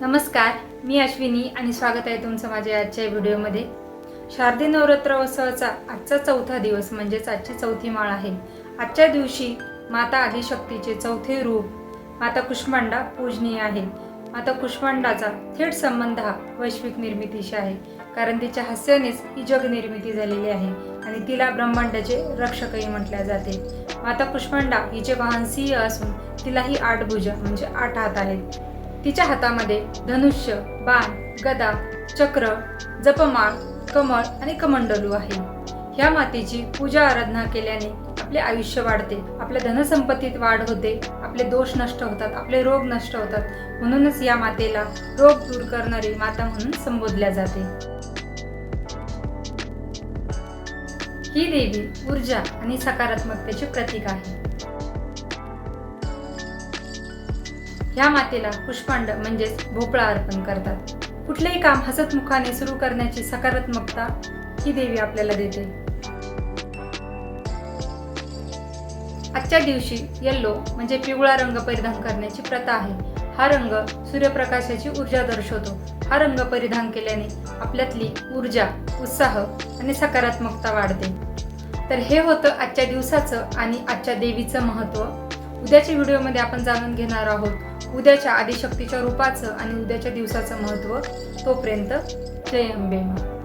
नमस्कार मी अश्विनी आणि स्वागत आहे तुमचं माझ्या आजच्या व्हिडिओमध्ये. शारदी नवरात्रोत्सवाचा आजचा चौथा दिवस म्हणजेच आजची चौथी माळ आहे. आजच्या दिवशी माता आदिशक्तीचे चौथे रूप माता कुष्मांडा पूजनीय आहे. माता कुष्मांडाचा थेट संबंध हा वैश्विक निर्मितीशी आहे कारण तिच्या हास्यानेच ही जगनिर्मिती झालेली आहे आणि तिला ब्रह्मांडाचे रक्षकही म्हटले जाते. माता कुष्मांडा हिचे वाहन सिंह असून तिलाही आठ भुजा म्हणजे आठ हात आहेत. तिच्या हातामध्ये धनुष्य बाण गदा चक्र जपमाळ कमळ आणि कमंडलू आहे. ह्या मातेची पूजा आराधना केल्याने आपले आयुष्य वाढते आपल्या धनसंपत्तीत वाढ होते आपले दोष नष्ट होतात आपले रोग नष्ट होतात. म्हणूनच या मातेला रोग दूर करणारी माता म्हणून संबोधल्या जाते. ही देवी ऊर्जा आणि सकारात्मकतेचे प्रतीक आहे. ह्या मातेला पुष्पांड म्हणजेच भोपळा अर्पण करतात. कुठलेही काम हसतमुखाने सुरू करण्याची सकारात्मकता ही देवी आपल्याला देते. आजच्या दिवशी येल्लो म्हणजे पिवळा रंग परिधान करण्याची प्रथा आहे. हा रंग सूर्यप्रकाशाची ऊर्जा दर्शवतो. हा रंग परिधान केल्याने आपल्यातली ऊर्जा उत्साह आणि सकारात्मकता वाढते. तर हे होतं आजच्या दिवसाचं आणि आजच्या देवीचं महत्त्व. उद्याच्या व्हिडिओमध्ये आपण जाणून घेणार आहोत उद्याच्या आदिशक्तीच्या रूपाचं आणि उद्याच्या दिवसाचं महत्त्व तोपर्यंत जय अंबे मा